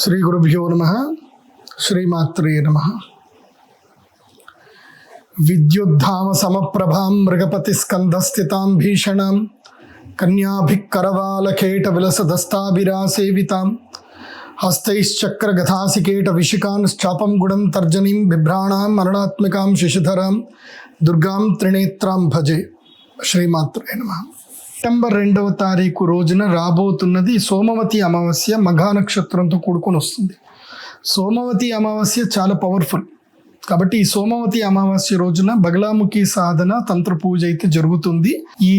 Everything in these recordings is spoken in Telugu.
శ్రీ గురుభ్యో నమ శ్రీమాత్రే నమ విద్యుద్ధామ సమప్రభాం మృగపతి స్కంధస్థితాం భీషణాం కన్యాభికరవాలకేట విలసదస్తాభిరాసేవితాం హస్తైశ్చక్రగథాసికేట విషికాంశ్చాపం గుణం తర్జనీం బిభ్రాణాం మరణాత్మికాం శిశుధరాం దుర్గాం త్రినేత్రాం భజే శ్రీమాత్రే నమ సెప్టెంబర్ రెండవ తారీఖు రోజున రాబోతున్నది సోమవతి అమావాస్య మఘా నక్షత్రంతో కూడుకొని వస్తుంది. సోమవతి అమావాస్య చాలా పవర్ఫుల్. కాబట్టి ఈ సోమవతి అమావాస్య రోజున బగలాముఖి సాధన తంత్ర పూజ అయితే జరుగుతుంది. ఈ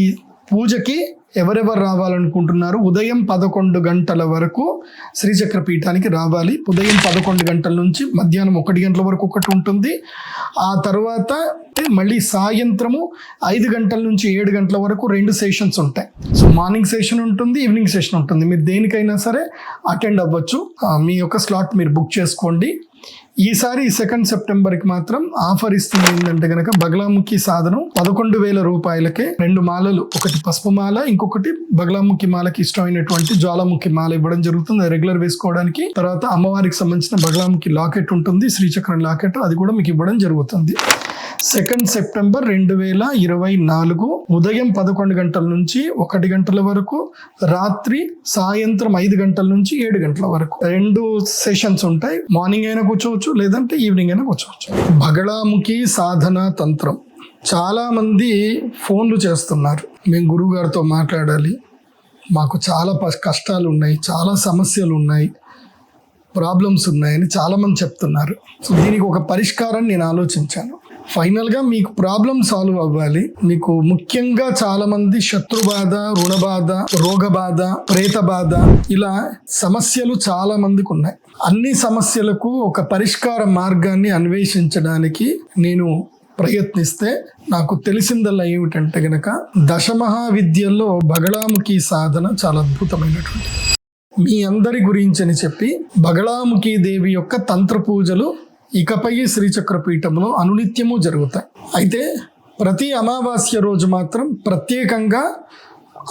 పూజకి ఎవరెవరు రావాలనుకుంటున్నారు? ఉదయం పదకొండు గంటల వరకు శ్రీచక్ర పీఠానికి రావాలి. ఉదయం పదకొండు గంటల నుంచి మధ్యాహ్నం ఒకటి గంటల వరకు ఒకటి ఉంటుంది. ఆ తర్వాత మళ్ళీ సాయంత్రము ఐదు గంటల నుంచి ఏడు గంటల వరకు రెండు సెషన్స్ ఉంటాయి. సో మార్నింగ్ సెషన్ ఉంటుంది ఈవినింగ్ సెషన్ ఉంటుంది. మీరు దేనికైనా సరే అటెండ్ అవ్వచ్చు. మీ యొక్క స్లాట్ మీరు బుక్ చేసుకోండి. ఈసారి సెకండ్ సెప్టెంబర్కి మాత్రం ఆఫర్ ఇస్తుంది ఏంటంటే కనుక బగలాముఖి సాధనం పదకొండు వేల రూపాయలకే రెండు మాలలు. ఒకటి పసుపు మాల ఇంకొకటి బగలాముఖి మాలకి ఇష్టమైనటువంటి జ్వాలాముఖి మాల ఇవ్వడం జరుగుతుంది. రెగ్యులర్ వేసుకోవడానికి. తర్వాత అమ్మవారికి సంబంధించిన బగలాముఖి లాకెట్ ఉంటుంది. శ్రీచక్రం లాకెట్ అది కూడా మీకు ఇవ్వడం జరుగుతుంది. సెకండ్ సెప్టెంబర్ రెండు వేల ఇరవై నాలుగు ఉదయం పదకొండు గంటల నుంచి ఒకటి గంటల వరకు రాత్రి సాయంత్రం ఐదు గంటల నుంచి ఏడు గంటల వరకు. రెండు సెషన్స్ ఉంటాయి. మార్నింగ్ అయినా కూర్చోవచ్చు లేదంటే ఈవినింగ్ అయినా కూర్చోవచ్చు. బగళాముఖి సాధన తంత్రం. చాలా మంది ఫోన్లు చేస్తున్నారు. మేము గురువు గారితో మాట్లాడాలి. మాకు చాలా ప- కష్టాలు ఉన్నాయి. చాలా సమస్యలు ఉన్నాయి. ప్రాబ్లమ్స్ ఉన్నాయని చాలామంది చెప్తున్నారు. సో దీనికి ఒక పరిష్కారం నేను ఆలోచించాను. ఫైనల్గా మీకు ప్రాబ్లం సాల్వ్ అవ్వాలి. మీకు ముఖ్యంగా చాలామంది శత్రు బాధ రుణ బాధ రోగ బాధ ప్రేత బాధ ఇలా సమస్యలు చాలా మందికి ఉన్నాయి అన్ని సమస్యలకు ఒక పరిష్కార మార్గాన్ని అన్వేషించడానికి నేను ప్రయత్నిస్తే నాకు తెలిసిందల్లా ఏమిటంటే గనక దశమహా విద్యల్లో బగళాముఖి సాధన చాలా అద్భుతమైనటువంటి. మీ అందరి గురించి అని చెప్పి బగళాముఖి దేవి యొక్క తంత్ర పూజలు ఇకపై శ్రీచక్రపీఠంలో అనునిత్యము జరుగుతాయి. అయితే ప్రతి అమావాస్య రోజు మాత్రం ప్రత్యేకంగా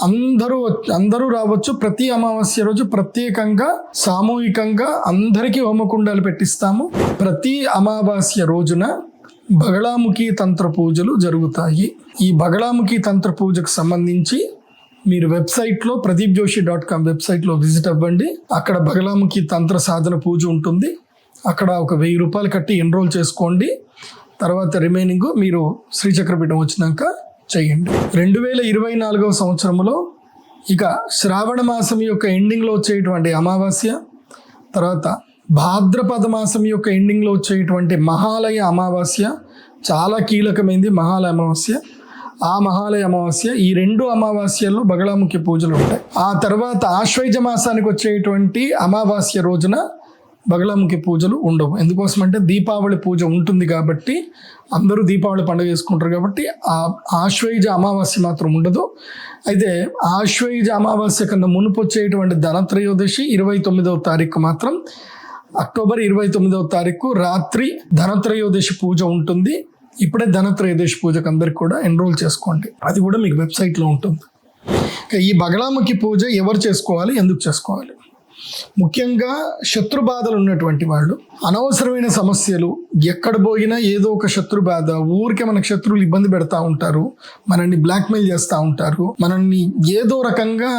అందరూ అందరూ రావచ్చు. ప్రతి అమావాస్య రోజు ప్రత్యేకంగా సామూహికంగా అందరికీ హోమకుండాలు పెట్టిస్తాము. ప్రతి అమావాస్య రోజున బగళాముఖి తంత్ర పూజలు జరుగుతాయి. ఈ బగళాముఖి తంత్ర పూజకు సంబంధించి మీరు వెబ్సైట్లో ప్రదీప్ జోషి డాట్ కామ్ వెబ్సైట్లో విజిట్ అవ్వండి. అక్కడ బగలాముఖి తంత్ర సాధన పూజ ఉంటుంది. అక్కడ ఒక వెయ్యి రూపాయలు కట్టి ఎన్రోల్ చేసుకోండి. తర్వాత రిమైనింగ్ మీరు శ్రీచక్రపీఠం వచ్చినాక చేయండి. రెండు వేల ఇరవై నాలుగవ సంవత్సరంలో ఇక శ్రావణ మాసం యొక్క ఎండింగ్లో వచ్చేటువంటి అమావాస్య తర్వాత భాద్రపద మాసం యొక్క ఎండింగ్లో వచ్చేటువంటి మహాలయ అమావాస్య చాలా కీలకమైంది మహాలయ అమావాస్య. ఆ మహాలయ అమావాస్య ఈ రెండు అమావాస్యల్లో బగళాముఖి పూజలు ఉంటాయి. ఆ తర్వాత ఆశ్వైజ మాసానికి వచ్చేటువంటి అమావాస్య రోజున బగళాముఖి పూజలు ఉండవు. ఎందుకోసం అంటే దీపావళి పూజ ఉంటుంది కాబట్టి అందరూ దీపావళి పండుగ చేసుకుంటారు కాబట్టి ఆ ఆశ్వయుజ అమావాస్య మాత్రం ఉండదు. అయితే ఆశ్వయుజ అమావాస్య కన్నా మునుపు వచ్చేటువంటి ధనత్రయోదశి ఇరవై తొమ్మిదవ తారీఖు మాత్రం అక్టోబర్ ఇరవై తొమ్మిదవ తారీఖు రాత్రి ధనత్రయోదశి పూజ ఉంటుంది. ఇప్పుడే ధనత్రయోదశి పూజకు అందరికి కూడా ఎన్రోల్ చేసుకోండి. అది కూడా మీకు వెబ్సైట్లో ఉంటుంది. ఈ బగళాముఖి పూజ ఎవరు చేసుకోవాలి? ఎందుకు చేసుకోవాలి? ముఖ్యంగా శత్రు బాధలు ఉన్నటువంటి వాళ్ళు అనవసరమైన సమస్యలు ఎక్కడ పోయినా ఏదో ఒక శత్రు బాధ ఊరికే మనకు శత్రువులు ఇబ్బంది పెడతా ఉంటారు మనల్ని బ్లాక్మెయిల్ చేస్తూ ఉంటారు మనల్ని ఏదో రకంగా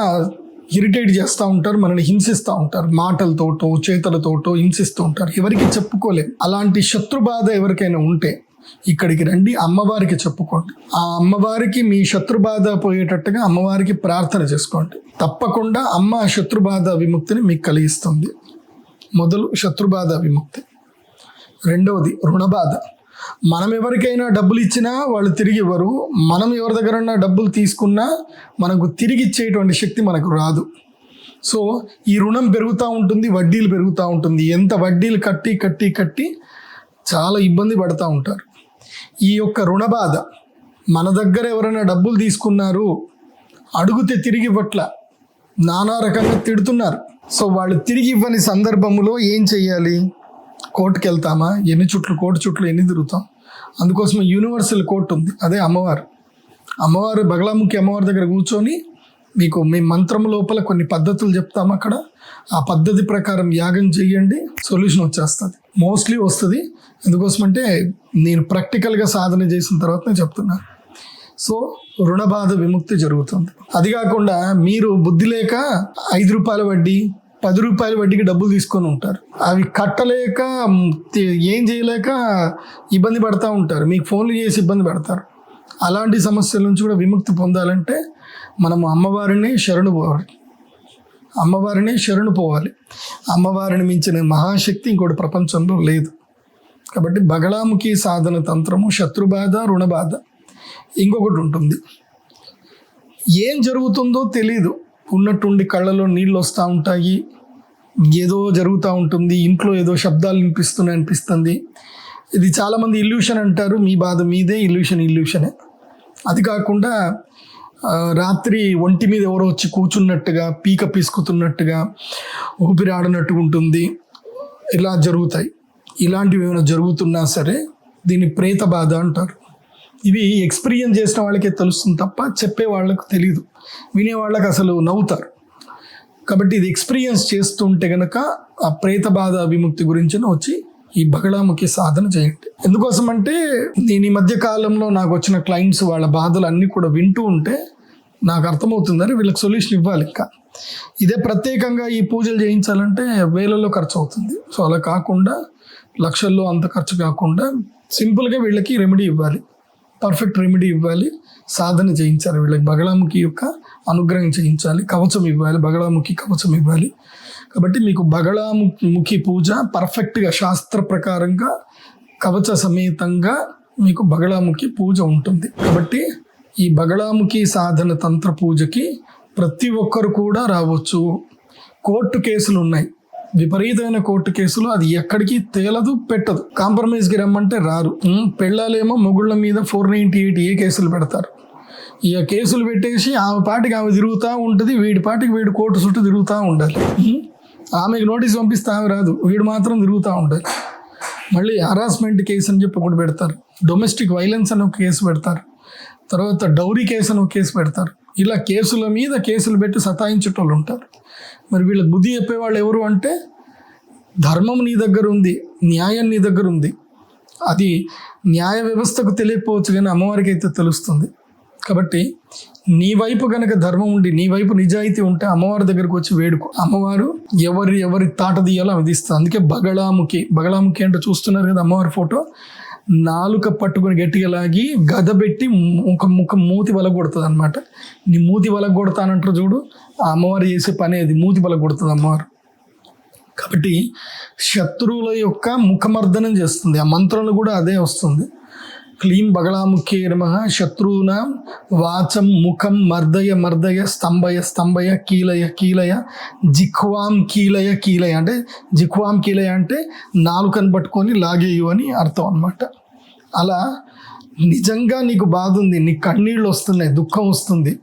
ఇరిటేట్ చేస్తూ ఉంటారు మనల్ని హింసిస్తూ ఉంటారు మాటలతోటో చేతలతోటో హింసిస్తూ ఉంటారు. ఎవరికి చెప్పుకోలేం. అలాంటి శత్రు బాధ ఎవరికైనా ఉంటే ఇక్కడికి రండి అమ్మవారికి చెప్పుకోండి. ఆ అమ్మవారికి మీ శత్రుబాధ పోయేటట్టుగా అమ్మవారికి ప్రార్థన చేసుకోండి. తప్పకుండా అమ్మ శత్రుబాధ విముక్తిని మీకు కలిగిస్తుంది. మొదలు శత్రుబాధ విముక్తి. రెండవది రుణబాధ. మనం ఎవరికైనా డబ్బులు ఇచ్చినా వాళ్ళు తిరిగి ఇవ్వరు. మనం ఎవరి దగ్గర డబ్బులు తీసుకున్నా మనకు తిరిగి ఇచ్చేటువంటి శక్తి మనకు రాదు. సో ఈ రుణం పెరుగుతూ ఉంటుంది వడ్డీలు పెరుగుతూ ఉంటుంది. ఎంత వడ్డీలు కట్టి కట్టి కట్టి చాలా ఇబ్బంది పడుతూ ఉంటారు. ఈ యొక్క రుణ బాధ మన దగ్గర ఎవరైనా డబ్బులు తీసుకున్నారు అడుగుతే తిరిగి ఇవ్వట్ల. నానా రకంగా తిడుతున్నారు. సో వాళ్ళు తిరిగి ఇవ్వని సందర్భంలో ఏం చెయ్యాలి? కోర్టుకి వెళ్తామా ఎన్ని చుట్లు కోర్టు చుట్లు ఎన్ని తిరుగుతాం? అందుకోసం యూనివర్సల్ కోర్టు ఉంది. అదే అమ్మవారు. అమ్మవారు బగలాముఖి అమ్మవారి దగ్గర కూర్చొని మీకు మీ మంత్రం లోపల కొన్ని పద్ధతులు చెప్తాం అక్కడ. ఆ పద్ధతి ప్రకారం యాగం చేయండి. సొల్యూషన్ వచ్చేస్తుంది. మోస్ట్లీ వస్తుంది. ఎందుకోసమంటే నేను ప్రాక్టికల్గా సాధన చేసిన తర్వాతనే చెప్తున్నాను సో రుణ బాధ విముక్తి జరుగుతుంది. అది కాకుండా మీరు బుద్ధి లేక ఐదు రూపాయల వడ్డీ పది రూపాయల వడ్డీకి డబ్బులు తీసుకొని ఉంటారు. అవి కట్టలేక ఏం చేయలేక ఇబ్బంది పడతా ఉంటారు. మీకు ఫోన్లు చేసి ఇబ్బంది పెడతారు. అలాంటి సమస్యల నుంచి కూడా విముక్తి పొందాలంటే మనము అమ్మవారిని శరణు పోవాలి అమ్మవారిని శరణు పోవాలి. అమ్మవారిని మించిన మహాశక్తి ఇంకోటి ప్రపంచంలో లేదు. కాబట్టి బగళాముఖి సాధన తంత్రము శత్రుబాధ రుణబాధ ఇంకొకటి ఉంటుంది. ఏం జరుగుతుందో తెలీదు. ఉన్నట్టుండి కళ్ళలో నీళ్ళు వస్తూ ఉంటాయి. ఏదో జరుగుతూ ఉంటుంది. ఇంట్లో ఏదో శబ్దాలు వినిపిస్తున్నాయి అనిపిస్తుంది. ఇది చాలామంది ఇల్యూషన్ అంటారు. మీ బాధ మీదే ఇల్యూషన్ ఇల్యూషనే. అది కాకుండా రాత్రి ఒంటి మీద ఎవరో వచ్చి కూర్చున్నట్టుగా పీక పీసుకుతున్నట్టుగా ఊపిరి ఉంటుంది. ఇలా జరుగుతాయి. ఇలాంటివి ఏమైనా జరుగుతున్నా సరే దీన్ని ప్రేత బాధ అంటారు. ఇవి ఎక్స్పీరియన్స్ చేసిన వాళ్ళకే తెలుస్తుంది తప్ప చెప్పే వాళ్ళకు తెలియదు వినే వాళ్ళకి అసలు నవ్వుతారు. కాబట్టి ఇది ఎక్స్పీరియన్స్ చేస్తుంటే గనక ఆ ప్రేత బాధ విముక్తి గురించిన వచ్చి ఈ బగళాముఖి సాధన చేయండి. ఎందుకోసం అంటే నేను ఈ మధ్య కాలంలో నాకు వచ్చిన క్లయింట్స్ వాళ్ళ బాధలు అన్నీ కూడా వింటూ ఉంటే నాకు అర్థమవుతుందని వీళ్ళకి సొల్యూషన్ ఇవ్వాలి ఇంకా. ఇదే ప్రత్యేకంగా ఈ పూజలు చేయించాలంటే వేలలో ఖర్చు అవుతుంది. సో అలా కాకుండా లక్షల్లో అంత ఖర్చు కాకుండా సింపుల్గా వీళ్ళకి రెమెడీ ఇవ్వాలి. పర్ఫెక్ట్ రెమెడీ ఇవ్వాలి. సాధన చేయించాలి వీళ్ళకి. బగళాముఖి యొక్క అనుగ్రహం చేయించాలి. కవచం ఇవ్వాలి. బగళాముఖి కవచం ఇవ్వాలి. కాబట్టి మీకు బగళాముఖి పూజ పర్ఫెక్ట్గా శాస్త్ర ప్రకారంగా కవచ సమేతంగా మీకు బగళాముఖి పూజ ఉంటుంది. కాబట్టి ఈ బగళాముఖి సాధన తంత్ర పూజకి ప్రతి ఒక్కరు కూడా రావచ్చు. కోర్టు కేసులు ఉన్నాయి. విపరీతమైన కోర్టు కేసులు. అది ఎక్కడికి తేలదు పెట్టదు. కాంప్రమైజ్కి రమ్మంటే రారు. పెళ్ళాలేమో మొగుళ్ళ మీద ఫోర్ నైంటీ ఎయిట్ ఏ కేసులు పెడతారు. ఇక కేసులు పెట్టేసి ఆమె పాటికి ఆమె తిరుగుతూ ఉంటుంది వీడి పాటికి వీడు కోర్టు చుట్టూ తిరుగుతూ ఉండాలి. ఆమెకి ఆమెకు నోటీస్ పంపిస్తే ఆమె రాదు వీడు మాత్రం తిరుగుతూ ఉండాలి. మళ్ళీ హరాస్మెంట్ కేసు అని చెప్పి ఒకటి పెడతారు. డొమెస్టిక్ వైలెన్స్ అని ఒక కేసు పెడతారు. తర్వాత డౌరీ కేసు అని కేసు పెడతారు. ఇలా కేసుల మీద కేసులు పెట్టి సతాయించేటోళ్ళు ఉంటారు. మరి వీళ్ళకి బుద్ధి చెప్పేవాళ్ళు ఎవరు అంటే ధర్మం నీ దగ్గర ఉంది న్యాయం నీ దగ్గర ఉంది. అది న్యాయ వ్యవస్థకు తెలియకపోవచ్చు కానీ అమ్మవారికి అయితే తెలుస్తుంది. కాబట్టి నీ వైపు గనక ధర్మం ఉండి నీ వైపు నిజాయితీ ఉంటే అమ్మవారి దగ్గరకు వచ్చి వేడుకో. అమ్మవారు ఎవరి ఎవరి తాట తీయాలో ఆమె తీస్తుంది. అందుకే బగళాముఖి బగళాముఖి అంటే చూస్తున్నారు కదా అమ్మవారి ఫోటో నాలుక పట్టుకొని గట్టిగా లాగి గద పెట్టి ముఖం ముఖం మూతి వలగొడుతుంది అనమాట నీ మూతి వలగొడతానంటారు చూడు ఆ అమ్మవారు చేసే పని అది మూతి వలగొడుతుంది అమ్మవారు. కాబట్టి శత్రువుల యొక్క ముఖమర్దనం చేస్తుంది ఆ మంత్రంలో కూడా అదే వస్తుంది. క్లీం బగళాముఖ్యే నమ శత్రువున వాచం ముఖం మర్దయ మర్దయ స్తంభయ స్తంభయ కీలయ కీలయ జిఖ్వాం కీలయ కీలయ. అంటే జిఖ్వాం కీలయ అంటే నాలుకను పట్టుకొని లాగేయు అని అర్థం అనమాట అలా నిజంగా నీకు బాధ ఉంది నీ కన్నీళ్ళు వస్తున్నాయి దుఃఖం వస్తుంది.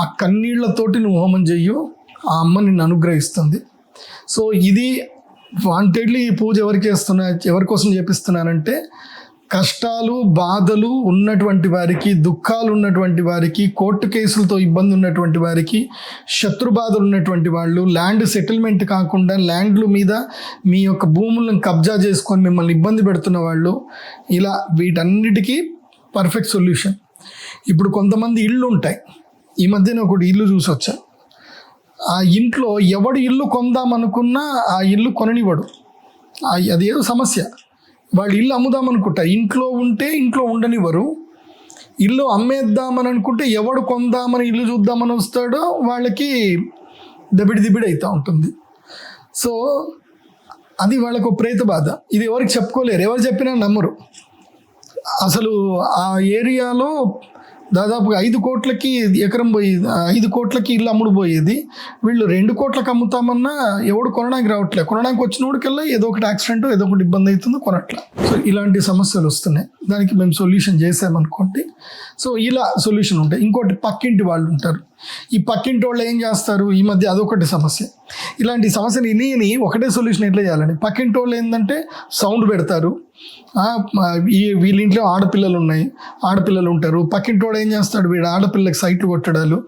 ఆ కన్నీళ్ళతోటి నువ్వు హోమం చెయ్యు ఆ అమ్మ నిన్ను అనుగ్రహిస్తుంది. సో ఇది వాంటెడ్లీ ఈ పూజ ఎవరికి చేస్తున్నా ఎవరి కోసం చేపిస్తున్నానంటే కష్టాలు బాధలు ఉన్నటువంటి వారికి దుఃఖాలు ఉన్నటువంటి వారికి కోర్టు కేసులతో ఇబ్బంది ఉన్నటువంటి వారికి శత్రు బాధలు ఉన్నటువంటి వాళ్ళు ల్యాండ్ సెటిల్మెంట్ కాకుండా ల్యాండ్ల మీద మీ యొక్క భూములను కబ్జా చేసుకొని మిమ్మల్ని ఇబ్బంది పెడుతున్న వాళ్ళు ఇలా వీటన్నిటికీ పర్ఫెక్ట్ సొల్యూషన్. ఇప్పుడు కొంతమంది ఇళ్ళు ఉంటాయి ఈ మధ్యన ఒకటి ఇల్లు చూసి వచ్చా ఆ ఇంట్లో ఎవడు ఇల్లు కొందామనుకున్నా ఆ ఇల్లు కొననివ్వడు. అది అదేదో సమస్య. వాళ్ళు ఇల్లు అమ్ముదాం అనుకుంటా ఇంట్లో ఉంటే ఇంట్లో ఉండనివ్వరు. ఇల్లు అమ్మేద్దామని అనుకుంటే ఎవడు కొందామని ఇల్లు చూద్దామని వస్తాడో వాళ్ళకి దబిడి దిబిడి అవుతూ ఉంటుంది. సో అది వాళ్ళకు ప్రేత బాధ. ఇది ఎవరికి చెప్పుకోలేరు. ఎవరు చెప్పినా నమ్మరు. అసలు ఆ ఏరియాలో దాదాపుగా ఐదు కోట్లకి ఎకరం పోయేది ఐదు కోట్లకి ఇల్లు అమ్ముడు పోయేది. వీళ్ళు రెండు కోట్లకు అమ్ముతామన్నా ఎవడు కొనడానికి రావట్లేదు కొనడానికి వచ్చినోడికల్లా ఏదో ఒకటి యాక్సిడెంట్ ఏదో ఒకటి ఇబ్బంది అవుతుందో కొనట్లే. సో ఇలాంటి సమస్యలు వస్తున్నాయి. దానికి మేము సొల్యూషన్ చేసామనుకోండి సో ఇలా సొల్యూషన్ ఉంటాయి. ఇంకోటి పక్కింటి వాళ్ళు ఉంటారు. ఈ పక్కింటి వాళ్ళు ఏం చేస్తారు? ఈ మధ్య అదొకటి సమస్య. ఇలాంటి సమస్యని ఇని ఒకటే సొల్యూషన్ ఎట్లా చేయాలండి? పక్కింటి వాళ్ళు ఏంటంటే సౌండ్ పెడతారు. వీళ్ళింట్లో ఈ ఆడపిల్లలు ఉన్నాయి ఆడపిల్లలు ఉంటారు పక్కింటోడు ఏం చేస్తాడు? వీడు ఆడపిల్లకి సైట్లు కొట్టడాలు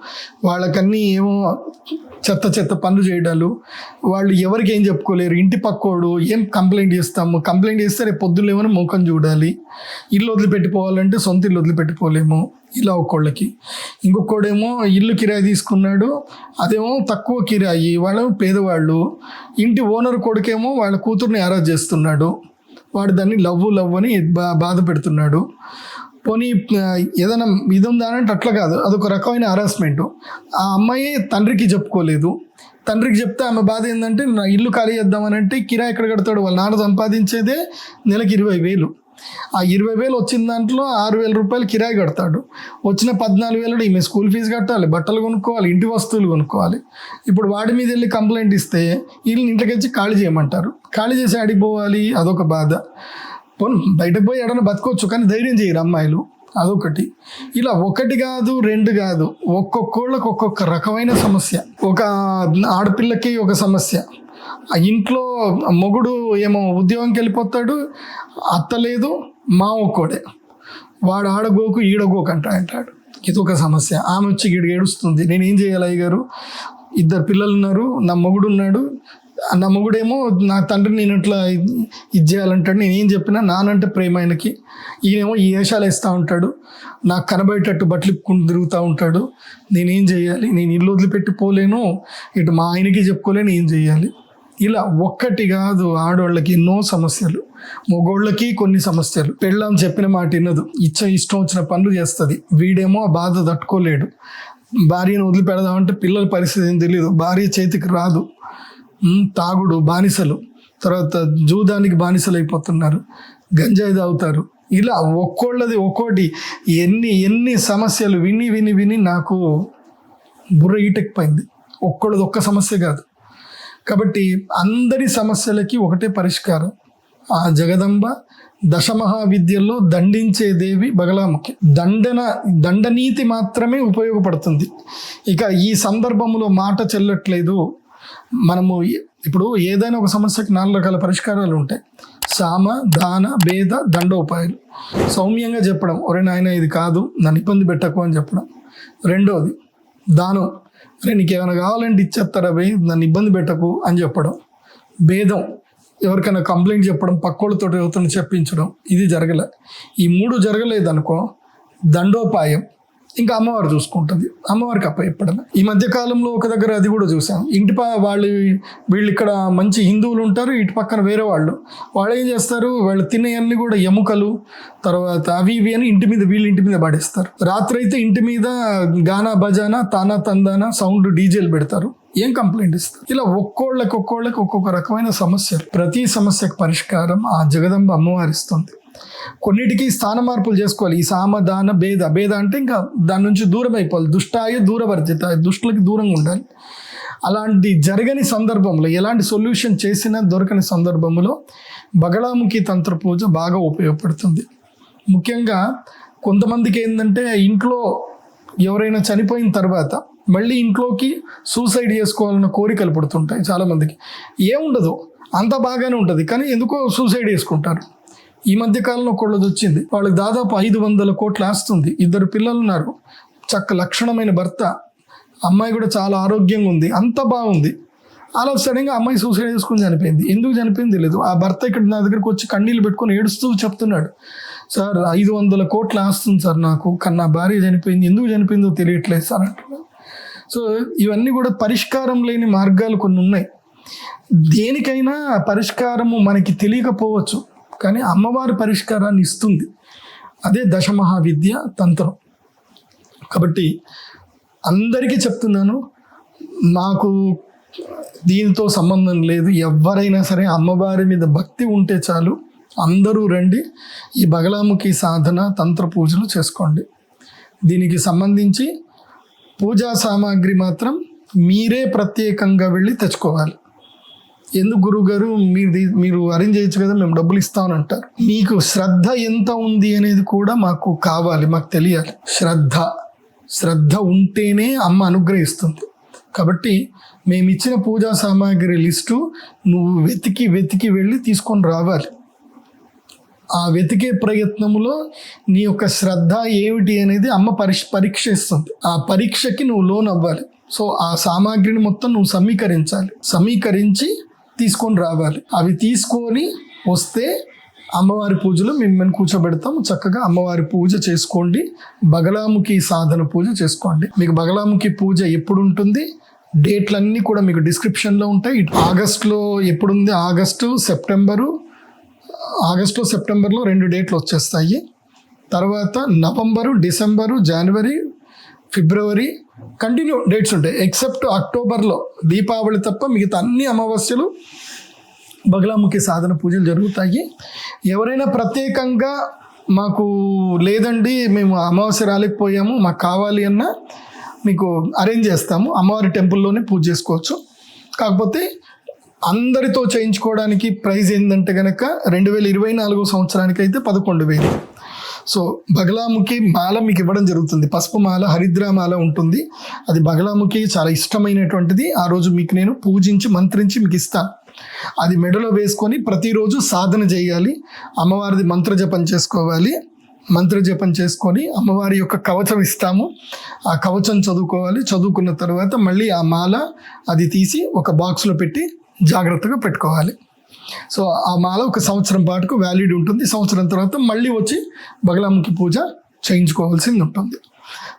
వాళ్ళకన్నీ ఏమో చెత్త చెత్త పనులు చేయడాలు. వాళ్ళు ఎవరికి ఏం చెప్పుకోలేరు. ఇంటి పక్కోడు ఏం కంప్లైంట్ చేస్తాము? కంప్లైంట్ చేస్తే రేపు పొద్దున్న ముఖం చూడాలి. ఇల్లు వదిలిపెట్టిపోవాలంటే సొంత ఇల్లు వదిలిపెట్టిపోలేము ఇలా ఒక్కోళ్ళకి. ఇంకొకడేమో ఇల్లు కిరాయి తీసుకున్నాడు అదేమో తక్కువ కిరాయి వాళ్ళు పేదవాళ్ళు ఇంటి ఓనర్ కొడుకేమో వాళ్ళ కూతుర్ని అరెస్ట్ చేస్తున్నాడు వాడు దాన్ని లవ్వు లవ్ అని బా బాధ పెడుతున్నాడు. పోనీ ఏదైనా ఇది ఉందా అంటే అట్లా కాదు అదొక రకమైన హరాస్మెంట్ ఆ అమ్మాయి తండ్రికి చెప్పుకోలేదు. తండ్రికి చెప్తే ఆమె బాధ ఏంటంటే నా ఇల్లు ఖాళీ చేద్దామని అంటే కిరాయి ఎక్కడ కడతాడు? వాళ్ళ నాన్న సంపాదించేదే నెలకి ఇరవై వేలు. ఆ ఇరవై వేలు వచ్చిన దాంట్లో ఆరు వేల రూపాయలు కిరాయి కడతాడు. వచ్చిన పద్నాలుగు వేలు ఈమె స్కూల్ ఫీజు కట్టాలి బట్టలు కొనుక్కోవాలి ఇంటి వస్తువులు కొనుక్కోవాలి. ఇప్పుడు వాడి మీద వెళ్ళి కంప్లైంట్ ఇస్తే వీళ్ళని ఇంటికి వచ్చి ఖాళీ చేయమంటారు. ఖాళీ చేసి ఆడిపోవాలి అదొక బాధ. పోనీ బయటకు పోయి ఎడన బతకొచ్చు కానీ ధైర్యం చేయరు అమ్మాయిలు. అదొకటి. ఇలా ఒకటి కాదు రెండు కాదు ఒక్కొక్కళ్ళకి ఒక్కొక్క రకమైన సమస్య. ఒక ఆడపిల్లకి ఒక సమస్య. ఇంట్లో మొగుడు ఏమో ఉద్యోగంకి వెళ్ళిపోతాడు అత్త లేదు మా ఒక్కోడే. వాడు ఆడగోకు ఈడగోకు అంట అంటాడు. ఇది ఒక సమస్య. ఆమె వచ్చి గిడి ఏడుస్తుంది. నేను ఏం చేయాలి అయ్య గారు ఇద్దరు పిల్లలు ఉన్నారు నా మొగుడు ఉన్నాడు. నా మొగుడేమో నా తండ్రిని నేను ఇట్లా ఇది చేయాలంటాడు? నేను ఏం చెప్పినా నానంటే ప్రేమ ఆయనకి. ఈయనేమో ఈ వేషాలు వేస్తూ ఉంటాడు. నాకు కనబడేటట్టు బట్టలు ఇప్పుకుని తిరుగుతూ ఉంటాడు. నేనేం చేయాలి? నేను ఇల్లు వదిలిపెట్టి పోలేను. ఇటు మా ఆయనకి చెప్పుకోలేను. ఏం చేయాలి? ఇలా ఒక్కటి కాదు ఆడవాళ్ళకి ఎన్నో సమస్యలు మగోళ్ళకి కొన్ని సమస్యలు. పెళ్ళాం చెప్పిన మాట వినదు. ఇచ్చ ఇష్టం వచ్చిన పనులు చేస్తుంది. వీడేమో ఆ బాధ తట్టుకోలేడు. భార్యను వదిలిపెడదామంటే పిల్లల పరిస్థితి ఏం తెలియదు భార్య చేతికి రాదు. తాగుడు బానిసలు. తర్వాత జూదానికి బానిసలు అయిపోతున్నారు. గంజాయి తాగుతారు. ఇలా ఒక్కోళ్ళది ఒక్కోటి. ఎన్ని ఎన్ని సమస్యలు విని విని విని నాకు బుర్ర ఈటెక్కిపోయింది. ఒక్కళ్ళది ఒక్క సమస్య కాదు. కాబట్టి అందరి సమస్యలకి ఒకటే పరిష్కారం. ఆ జగదంబ దశమహావిద్యల్లో దండించే దేవి బగలాముఖి. దండన దండనీతి మాత్రమే ఉపయోగపడుతుంది. ఇక ఈ సందర్భంలో మాట చెల్లట్లేదు. మనము ఇప్పుడు ఏదైనా ఒక సమస్యకి నాలుగు రకాల పరిష్కారాలు ఉంటాయి. సామ దాన భేద దండోపాయాలు సౌమ్యంగా చెప్పడం ఒరే నాయన ఇది కాదు. నన్ను ఇబ్బంది పెట్టకు అని చెప్పడం. రెండోది దానం. అరే నీకు ఏమైనా కావాలంటే ఇచ్చేస్తారా భయ్? నన్ను ఇబ్బంది పెట్టకు అని చెప్పడం. భేదం. ఎవరికైనా కంప్లైంట్ చెప్పడం పక్కోళ్ళతో యువతను చెప్పించడం ఇది జరగలే. ఈ మూడు జరగలేదనుకో దండోపాయం. ఇంకా అమ్మవారు చూసుకుంటుంది. అమ్మవారికి అప్ప అప్పచెప్పడమే ఈ మధ్య కాలంలో ఒక దగ్గర అది కూడా చూసాం. ఇంటి వాళ్ళు వీళ్ళు ఇక్కడ మంచి హిందువులు ఉంటారు ఇటు పక్కన వేరే వాళ్ళు. వాళ్ళు ఏం చేస్తారు వాళ్ళు తినేయన్నీ కూడా ఎముకలు తర్వాత అవి ఇవి అని ఇంటి మీద వీళ్ళు ఇంటి మీద పడేస్తారు. రాత్రి అయితే ఇంటి మీద గానా బజానా తానా తందానా సౌండ్ డీజేలు పెడతారు. ఏం కంప్లైంట్ ఇస్తారు? ఇలా ఒక్కోళ్ళకి ఒక్కోళ్ళకి ఒక్కొక్క రకమైన సమస్యలు. ప్రతి సమస్యకు పరిష్కారం ఆ జగదంబ అమ్మవారిస్తుంది. కొన్నిటికి స్థాన మార్పులు చేసుకోవాలి. ఈ సామధాన భేద భేద అంటే ఇంకా దాని నుంచి దూరం అయిపోవాలి. దుష్టాయ దూరవర్జిత దుష్టులకి దూరంగా ఉండాలి. అలాంటి జరగని సందర్భంలో ఎలాంటి సొల్యూషన్ చేసినా దొరకని సందర్భంలో బగళాముఖి తంత్ర పూజ బాగా ఉపయోగపడుతుంది. ముఖ్యంగా కొంతమందికి ఏంటంటే ఇంట్లో ఎవరైనా చనిపోయిన తర్వాత మళ్ళీ ఇంట్లోకి సూసైడ్ చేసుకోవాలన్న కోరికలు పడుతుంటాయి చాలామందికి. ఏముండదు అంత బాగానే ఉంటుంది. కానీ ఎందుకో సూసైడ్ చేసుకుంటారు. ఈ మధ్య కాలంలో ఒకళ్ళది వచ్చింది. వాళ్ళకి దాదాపు ఐదు వందల కోట్లు ఆస్తుంది. ఇద్దరు పిల్లలు ఉన్నారు. చక్క లక్షణమైన భర్త. అమ్మాయి కూడా చాలా ఆరోగ్యంగా ఉంది. అంత బాగుంది. అలా సడన్గా అమ్మాయి సూసైడ్ చేసుకుని చనిపోయింది. ఎందుకు చనిపోయింది తెలియదు ఆ భర్త ఇక్కడ నా దగ్గరకు వచ్చి కన్నీళ్ళు పెట్టుకొని ఏడుస్తూ చెప్తున్నాడు. సార్ ఐదు వందల కోట్లు ఆస్తుంది సార్ నాకు. కన్నా భార్య చనిపోయింది. ఎందుకు చనిపోయిందో తెలియట్లేదు సార్ అంటున్నాడు. సో ఇవన్నీ కూడా పరిష్కారం లేని మార్గాలు కొన్ని ఉన్నాయి. దేనికైనా పరిష్కారము మనకి తెలియకపోవచ్చు. కానీ అమ్మవారి పరిష్కారాన్ని ఇస్తుంది. అదే దశమహావిద్య తంత్రం. కాబట్టి అందరికీ చెప్తున్నాను నాకు దీనితో సంబంధం లేదు. ఎవరైనా సరే అమ్మవారి మీద భక్తి ఉంటే చాలు అందరూ రండి ఈ బగలాముఖి సాధన తంత్ర పూజలు చేసుకోండి. దీనికి సంబంధించి పూజా సామాగ్రి మాత్రం మీరే ప్రత్యేకంగా వెళ్ళి తెచ్చుకోవాలి. ఎందుకు గురువు గారు మీరు మీరు అరేంజ్ చేయొచ్చు కదా మేము డబ్బులు ఇస్తామని అంటారు. మీకు శ్రద్ధ ఎంత ఉంది అనేది కూడా మాకు కావాలి మాకు తెలియాలి. శ్రద్ధ శ్రద్ధ ఉంటేనే అమ్మ అనుగ్రహిస్తుంది. కాబట్టి మేము ఇచ్చిన పూజా సామాగ్రి లిస్టు నువ్వు వెతికి వెతికి వెళ్ళి తీసుకొని రావాలి. ఆ వెతికే ప్రయత్నంలో నీ యొక్క శ్రద్ధ ఏమిటి అనేది అమ్మ పరీక్ష పరీక్షిస్తుంది. ఆ పరీక్షకి నువ్వు లోన్ అవ్వాలి సో ఆ సామాగ్రిని మొత్తం నువ్వు సమీకరించాలి. సమీకరించి తీసుకొని రావాలి. అవి తీసుకొని వస్తే అమ్మవారి పూజలో మిమ్మల్ని కూర్చోబెడతాం. చక్కగా అమ్మవారి పూజ చేసుకోండి. బగలాముఖి సాధన పూజ చేసుకోండి. మీకు బగలాముఖి పూజ ఎప్పుడు ఉంటుంది డేట్లన్నీ కూడా మీకు డిస్క్రిప్షన్లో ఉంటాయి. ఇటు ఆగస్ట్లో ఎప్పుడుంది? August September. ఆగస్టు సెప్టెంబర్లో రెండు డేట్లు వచ్చేస్తాయి. తర్వాత నవంబరు డిసెంబరు జనవరి ఫిబ్రవరి కంటిన్యూ డేట్స్ ఉంటాయి ఎక్సెప్ట్ అక్టోబర్లో దీపావళి తప్ప మిగతా అన్ని అమావాస్యలు బగలాముఖి సాధన పూజలు జరుగుతాయి. ఎవరైనా ప్రత్యేకంగా మాకు లేదండి మేము అమావాస్య రాలేకపోయాము మాకు కావాలి అన్న మీకు అరేంజ్ చేస్తాము. అమ్మవారి టెంపుల్లోనే పూజ చేసుకోవచ్చు. కాకపోతే అందరితో చేయించుకోవడానికి ప్రైజ్ ఏంటంటే కనుక రెండు వేల ఇరవై నాలుగో సంవత్సరానికి అయితే పదకొండు వేలు. సో బగలాముఖి మాల మీకు ఇవ్వడం జరుగుతుంది. పసుపు మాల హరిద్ర మాల ఉంటుంది. అది బగలాముఖి చాలా ఇష్టమైనటువంటిది. ఆ రోజు మీకు నేను పూజించి మంత్రించి మీకు ఇస్తాను అది మెడలో వేసుకొని ప్రతిరోజు సాధన చేయాలి. అమ్మవారిది మంత్ర జపం చేసుకోవాలి. మంత్ర జపం చేసుకొని అమ్మవారి యొక్క కవచం ఇస్తాము. ఆ కవచం చదువుకోవాలి. చదువుకున్న తర్వాత మళ్ళీ ఆ మాల అది తీసి ఒక బాక్స్లో పెట్టి జాగ్రత్తగా పెట్టుకోవాలి. సో ఆ మాల ఒక సంవత్సరం పాటుకు వ్యాలిడ్ ఉంటుంది. సంవత్సరం తర్వాత మళ్ళీ వచ్చి బగలాముఖి పూజ చేయించుకోవాల్సింది ఉంటుంది.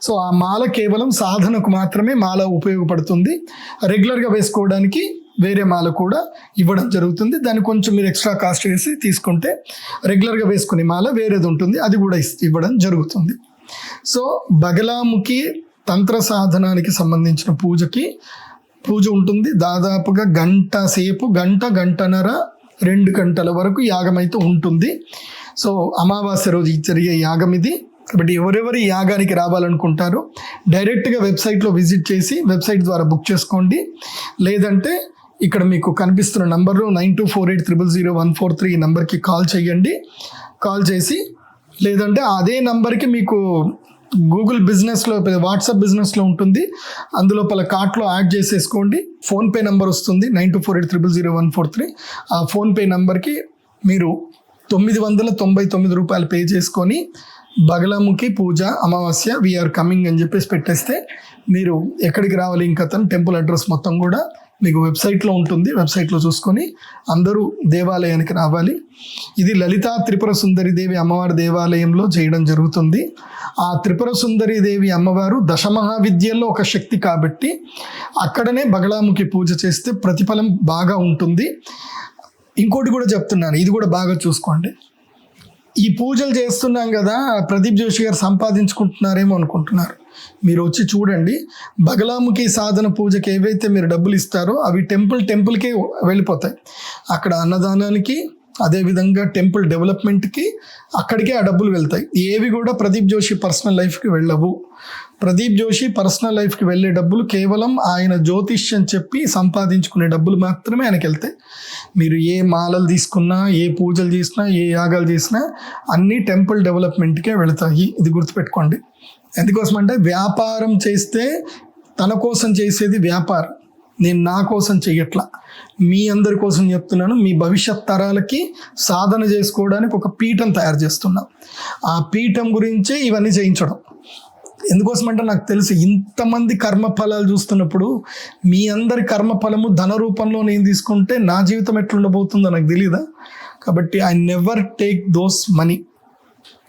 సో ఆ మాల కేవలం సాధనకు మాత్రమే మాల ఉపయోగపడుతుంది. రెగ్యులర్గా వేసుకోవడానికి వేరే మాల కూడా ఇవ్వడం జరుగుతుంది. దాన్ని కొంచెం మీరు ఎక్స్ట్రా కాస్ట్ వేసి తీసుకుంటే రెగ్యులర్గా వేసుకునే మాల వేరేది ఉంటుంది. అది కూడా ఇస్- ఇవ్వడం జరుగుతుంది. సో బగలాముఖి తంత్ర సాధనానికి సంబంధించిన పూజకి పూజ ఉంటుంది. దాదాపుగా గంట సేపు గంట గంటన్నర రెండు గంటల వరకు యాగం అయితే ఉంటుంది. సో అమావాస్య రోజు జరిగే యాగం ఇది. కాబట్టి ఎవరెవరు ఈ యాగానికి రావాలనుకుంటారో డైరెక్ట్గా వెబ్సైట్లో విజిట్ చేసి వెబ్సైట్ ద్వారా బుక్ చేసుకోండి. లేదంటే ఇక్కడ మీకు కనిపిస్తున్న నంబర్లో nine two four eight triple zero one four three నెంబర్కి కాల్ చేయండి. కాల్ చేసి లేదంటే అదే నంబర్కి మీకు గూగుల్ బిజినెస్లో వాట్సాప్ బిజినెస్లో ఉంటుంది. అందులో పల కార్ట్లో యాడ్ చేసేసుకోండి. ఫోన్పే నెంబర్ వస్తుంది nine two four eight triple zero one four three. ఆ ఫోన్పే నెంబర్కి మీరు తొమ్మిది వందల తొంభై తొమ్మిది రూపాయలు పే చేసుకొని బగలాముఖి పూజ అమావాస్య వీఆర్ కమింగ్ అని చెప్పేసి పెట్టేస్తే మీరు ఎక్కడికి రావాలి ఇంకా టెంపుల్ అడ్రస్ మొత్తం కూడా మీకు వెబ్సైట్లో ఉంటుంది. వెబ్సైట్లో చూసుకొని అందరూ దేవాలయానికి రావాలి. ఇది లలితా త్రిపుర సుందరి దేవి అమ్మవారి దేవాలయంలో చేయడం జరుగుతుంది. ఆ త్రిపుర సుందరి దేవి అమ్మవారు దశమహావిద్యల్లో ఒక శక్తి కాబట్టి అక్కడనే బగలాముఖి పూజ చేస్తే ప్రతిఫలం బాగా ఉంటుంది. ఇంకోటి కూడా చెప్తున్నాను. ఇది కూడా బాగా చూసుకోండి. ఈ పూజలు చేస్తున్నాం కదా ప్రదీప్ జోషి గారు సంపాదించుకుంటున్నారేమో అనుకుంటున్నారు. మీరు వచ్చి చూడండి. బగలాముఖి సాధన పూజకి ఏవైతే మీరు డబ్బులు ఇస్తారో అవి టెంపుల్ టెంపుల్కే వెళ్ళిపోతాయి. అక్కడ అన్నదానానికి అదేవిధంగా టెంపుల్ డెవలప్మెంట్కి అక్కడికే ఆ డబ్బులు వెళ్తాయి. ఏవి కూడా ప్రదీప్ జోషి పర్సనల్ లైఫ్కి వెళ్ళవు. ప్రదీప్ జోషి పర్సనల్ లైఫ్కి వెళ్ళే డబ్బులు కేవలం ఆయన జ్యోతిష్యం చెప్పి సంపాదించుకునే డబ్బులు మాత్రమే ఆయనకి వెళ్తాయి. మీరు ఏ మాలలు తీసుకున్నా ఏ పూజలు చేసినా ఏ యాగాలు చేసినా అన్నీ టెంపుల్ డెవలప్మెంట్కే వెళతాయి. ఇది గుర్తుపెట్టుకోండి. ఎందుకోసం అంటే వ్యాపారం చేస్తే తన కోసం చేసేది వ్యాపారం. నేను నా కోసం చెయ్యట్లా. మీ అందరి కోసం చెప్తున్నాను. మీ భవిష్యత్ తరాలకి సాధన చేసుకోవడానికి ఒక పీఠం తయారు చేస్తున్నాం. ఆ పీఠం గురించే ఇవన్నీ చేయించడం. ఎందుకోసం అంటే నాకు తెలుసు ఇంతమంది కర్మఫలాలు చూస్తున్నప్పుడు మీ అందరి కర్మఫలము ధన రూపంలో నేను తీసుకుంటే నా జీవితం ఎట్లుండబోతుందో నాకు తెలియదా కాబట్టి I never take those money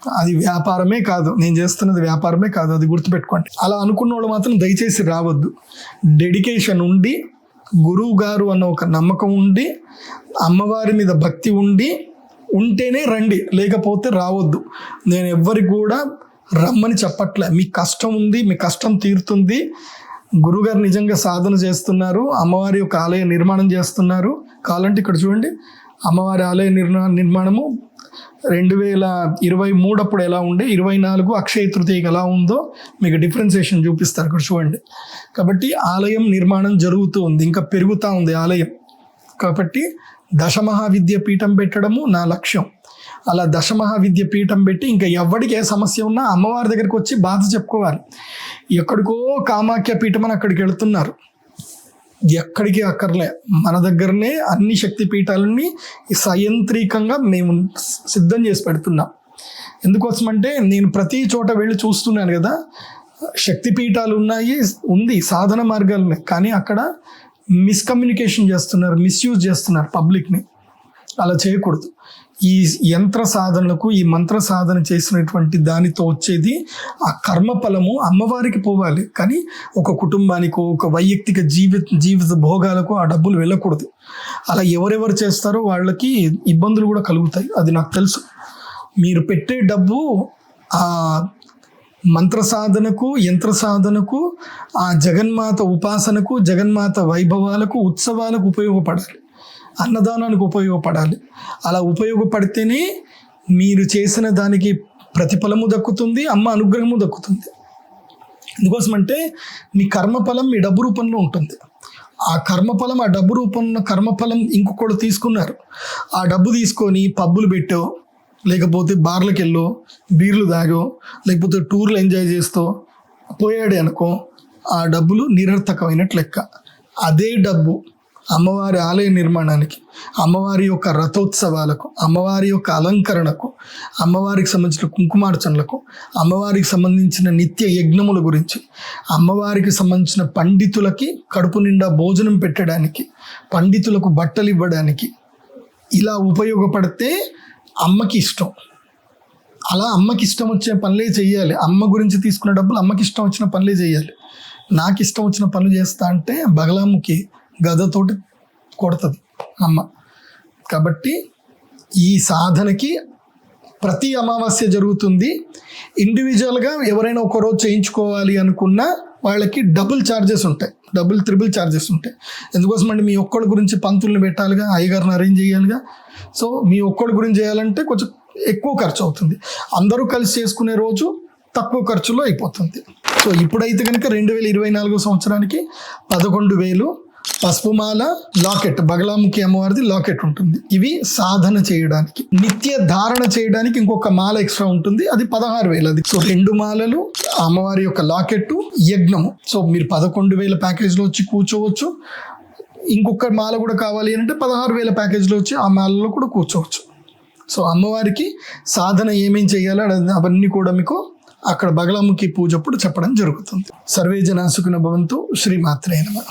అది వ్యాపారమే కాదు. నేను చేస్తున్నది వ్యాపారమే కాదు. అది గుర్తుపెట్టుకోండి. అలా అనుకున్న వాళ్ళు మాత్రం దయచేసి రావద్దు. డెడికేషన్ ఉండి గురువు గారు అన్న ఒక నమ్మకం ఉండి అమ్మవారి మీద భక్తి ఉండి ఉంటేనే రండి. లేకపోతే రావద్దు. నేను ఎవ్వరికి కూడా రమ్మని చెప్పట్లే. మీ కష్టం ఉంది మీ కష్టం తీరుతుంది. గురుగారు నిజంగా సాధన చేస్తున్నారు. అమ్మవారి యొక్క ఆలయ నిర్మాణం చేస్తున్నారు. కావాలంటే ఇక్కడ చూడండి. అమ్మవారి ఆలయ నిర్మా నిర్మాణము రెండు వేల ఇరవై మూడు అప్పుడు ఎలా ఉండే? ఇరవై నాలుగు అక్షయ తృతీయకి ఎలా ఉందో మీకు డిఫరెన్సియేషన్ చూపిస్తారు ఇక్కడ చూడండి. కాబట్టి ఆలయం నిర్మాణం జరుగుతూ ఉంది ఇంకా పెరుగుతూ ఉంది ఆలయం. కాబట్టి దశమహావిద్య పీఠం పెట్టడము నా లక్ష్యం. అలా దశమహావిద్య పీఠం పెట్టి ఇంకా ఎవరికి ఏ సమస్య ఉన్నా అమ్మవారి దగ్గరికి వచ్చి బాధ చెప్పుకోవాలి. ఎక్కడికో కామాఖ్య పీఠం అని అక్కడికి వెళుతున్నారు. ఎక్కడికి అక్కర్లే. మన దగ్గరనే అన్ని శక్తి పీఠాలని సయంత్రికంగా మేము సిద్ధం చేసి పెడుతున్నాం. ఎందుకోసమంటే నేను ప్రతి చోట వెళ్ళి చూస్తున్నాను కదా శక్తి పీఠాలు ఉన్నాయి ఉంది సాధన మార్గాలు ఉన్నాయి కానీ అక్కడ మిస్కమ్యూనికేషన్ చేస్తున్నారు మిస్యూజ్ చేస్తున్నారు పబ్లిక్ని అలా చేయకూడదు. ఈ యంత్ర సాధనలకు ఈ మంత్ర సాధన చేసినటువంటి దానితో వచ్చేది ఆ కర్మ ఫలము అమ్మవారికి పోవాలి. కానీ ఒక కుటుంబానికో ఒక వైయక్తిక జీవిత జీవిత భోగాలకు ఆ డబ్బులు వెళ్ళకూడదు. అలా ఎవరెవరు చేస్తారో వాళ్ళకి ఇబ్బందులు కూడా కలుగుతాయి. అది నాకు తెలుసు. మీరు పెట్టే డబ్బు ఆ మంత్ర సాధనకు యంత్ర సాధనకు ఆ జగన్మాత ఉపాసనకు జగన్మాత వైభవాలకు ఉత్సవాలకు ఉపయోగపడాలి. అన్నదానానికి ఉపయోగపడాలి. అలా ఉపయోగపడితేనే మీరు చేసిన దానికి ప్రతిఫలము దక్కుతుంది అమ్మ అనుగ్రహము దక్కుతుంది. ఎందుకోసమంటే మీ కర్మఫలం మీ డబ్బు రూపంలో ఉంటుంది. ఆ కర్మఫలం ఆ డబ్బు రూపంలో కర్మఫలం ఇంకొకడు తీసుకున్నారు. ఆ డబ్బు తీసుకొని పబ్బులు పెట్టో లేకపోతే బార్లకు వెళ్ళో బీర్లు తాగో లేకపోతే టూర్లు ఎంజాయ్ చేస్తో పోయాడే అనుకో ఆ డబ్బులు నిరర్థకమైనట్లు లెక్క. అదే డబ్బు అమ్మవారి ఆలయ నిర్మాణానికి అమ్మవారి యొక్క రథోత్సవాలకు అమ్మవారి యొక్క అలంకరణకు అమ్మవారికి సంబంధించిన కుంకుమార్చనలకు అమ్మవారికి సంబంధించిన నిత్య యజ్ఞముల గురించి అమ్మవారికి సంబంధించిన పండితులకి కడుపు నిండా భోజనం పెట్టడానికి పండితులకు బట్టలు ఇవ్వడానికి ఇలా ఉపయోగపడితే అమ్మకి ఇష్టం. అలా అమ్మకి ఇష్టం వచ్చే పనులే చేయాలి. అమ్మ గురించి తీసుకున్న డబ్బులు అమ్మకి ఇష్టం వచ్చిన పనులే చేయాలి. నాకు ఇష్టం వచ్చిన పనులు చేస్తా అంటే బగలాముఖి గదతోటి కొడుతుంది అమ్మ. కాబట్టి ఈ సాధనకి ప్రతి అమావాస్య జరుగుతుంది. ఇండివిజువల్గా ఎవరైనా ఒక రోజు చేయించుకోవాలి అనుకున్నా వాళ్ళకి డబుల్ ఛార్జెస్ ఉంటాయి. డబుల్ త్రిబుల్ ఛార్జెస్ ఉంటాయి. ఎందుకోసం అంటే మీ ఒక్కడి గురించి పంతుల్ని పెట్టాలిగా అయ్యగారిని అరేంజ్ చేయాలిగా. సో మీ ఒక్కడి గురించి చేయాలంటే కొంచెం ఎక్కువ ఖర్చు అవుతుంది. అందరూ కలిసి చేసుకునే రోజు తక్కువ ఖర్చులో అయిపోతుంది. సో ఇప్పుడైతే కనుక రెండు వేల ఇరవై నాలుగో సంవత్సరానికి పదకొండు వేలు పసుపుమాల లాకెట్ బగలాముఖి అమ్మవారిది లాకెట్ ఉంటుంది. ఇవి సాధన చేయడానికి నిత్య ధారణ చేయడానికి ఇంకొక మాల ఎక్స్ట్రా ఉంటుంది. అది పదహారు వేలు అది సో రెండు మాలలు అమ్మవారి యొక్క లాకెట్ యజ్ఞము. సో మీరు పదకొండు వేల ప్యాకేజ్లో వచ్చి కూర్చోవచ్చు. ఇంకొక మాల కూడా కావాలి అంటే పదహారు వేల ప్యాకేజ్లో వచ్చి ఆ మాలలో కూడా కూర్చోవచ్చు. సో అమ్మవారికి సాధన ఏమేం చేయాలో అవన్నీ కూడా మీకు అక్కడ బగలాముఖి పూజప్పుడు చెప్పడం జరుగుతుంది. సర్వే జనా భవంతు. శ్రీమాత్రేనమ